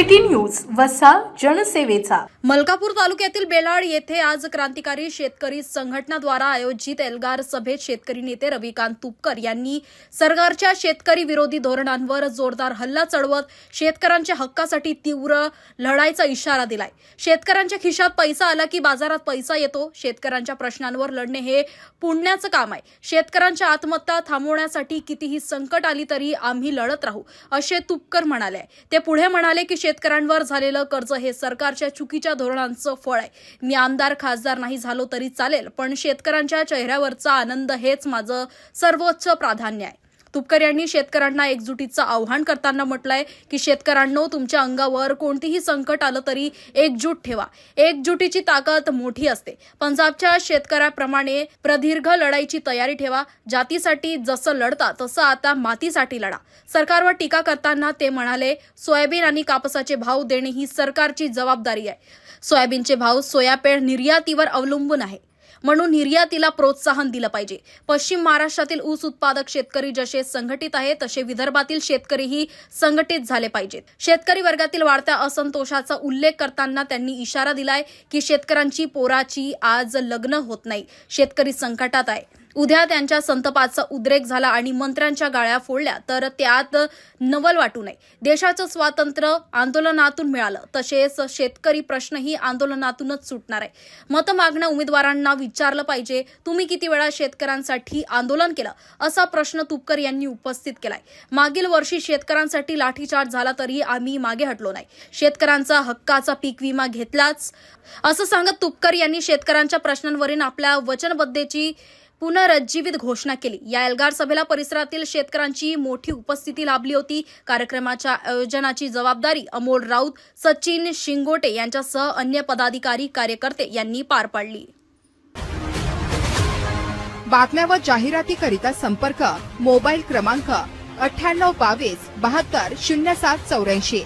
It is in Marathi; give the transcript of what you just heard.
वसा जनसेवेचा. मलकापूर तालुक्यातील बेलाड येथे आज क्रांतिकारी शेतकरी संघटनाद्वारा आयोजित एल्गार सभेत शेतकरी नेते रविकांत तुपकर यांनी सरकारच्या शेतकरी विरोधी धोरणांवर जोरदार हल्ला चढवत शेतकऱ्यांच्या हक्कासाठी तीव्र लढाईचा इशारा दिलाय. शेतकऱ्यांच्या खिशात पैसा आला की बाजारात पैसा येतो. शेतकऱ्यांच्या प्रश्नांवर लढणे हे पुण्याचं काम आहे. शेतकऱ्यांच्या आत्महत्या थांबवण्यासाठी कितीही संकट आली तरी आम्ही लढत राहू असे तुपकर म्हणाले. ते पुढे म्हणाले की शेतकऱ्यांवर झालेलं कर्ज हे सरकारच्या चुकीच्या धोरणांचं फळ आहे. मी आमदार खासदार नाही झालो तरी चालेल पण शेतकऱ्यांच्या चेहऱ्यावरचा आनंद हेच माझं सर्वोच्च प्राधान्य आहे. तुपकर यांनी शेतकऱ्यांना एकजुटीचं आव्हान करताना म्हटलंय की शेतकऱ्यांनो तुमच्या अंगावर कोणतीही संकट आलं तरी एकजूट ठेवा. एकजुटीची ताकद मोठी असते. पंजाबच्या शेतकऱ्याप्रमाणे प्रदीर्घ लढाईची तयारी ठेवा. जातीसाठी जसं लढता तसं आता मातीसाठी लढा. सरकारवर टीका करताना ते म्हणाले सोयाबीन आणि कापसाचे भाव देणे ही सरकारची जबाबदारी आहे. सोयाबीनचे भाव सोयापेळ निर्यातीवर अवलंबून आहे. म्हणून निर्यातीला प्रोत्साहन दिलं पाहिजे. पश्चिम महाराष्ट्रातील ऊस उत्पादक शेतकरी जसे संघटित आहेत तसे विदर्भातील शेतकरीही संघटित झाले पाहिजेत. शेतकरी वर्गातील वाढत्या असंतोषाचा उल्लेख करताना त्यांनी इशारा दिलाय की शेतकऱ्यांची पोराची आज लग्न होत नाही. शेतकरी संकटात आहे. उद्या त्यांच्या संतपाचा उद्रेक झाला आणि मंत्र्यांच्या गाळ्या फोडल्या तर त्यात नवल वाटू नये. देशाचं स्वातंत्र्य आंदोलनातून मिळालं तसेच शेतकरी प्रश्नही आंदोलनातूनच सुटणार आहे. मत मागण्या उमेदवारांना विचारलं पाहिजे तुम्ही किती वेळा शेतकऱ्यांसाठी आंदोलन केलं? असा प्रश्न तुपकर यांनी उपस्थित केलाय. मागील वर्षी शेतकऱ्यांसाठी लाठीचार्ज झाला तरी आम्ही मागे हटलो नाही. शेतकऱ्यांचा हक्काचा पीक विमा घेतलाच. असं सांगत तुपकर यांनी शेतकऱ्यांच्या प्रश्नांवरील आपल्या वचनबद्धतेची पुनरुज्जीवित घोषणा केली. या एल्गार सभेला परिसरातील शेतकऱ्यांची मोठी उपस्थिती लाभली होती. कार्यक्रमाच्या आयोजनाची जबाबदारी अमोल राऊत सचिन शिंगोटे यांच्यासह अन्य पदाधिकारी कार्यकर्ते यांनी पार पाडली. बातम्या व जाहिरातीकरिता संपर्क मोबाईल क्रमांक अठ्ठ्याण्णव बावीस बहात्तर शून्य सात चौऱ्याऐंशी.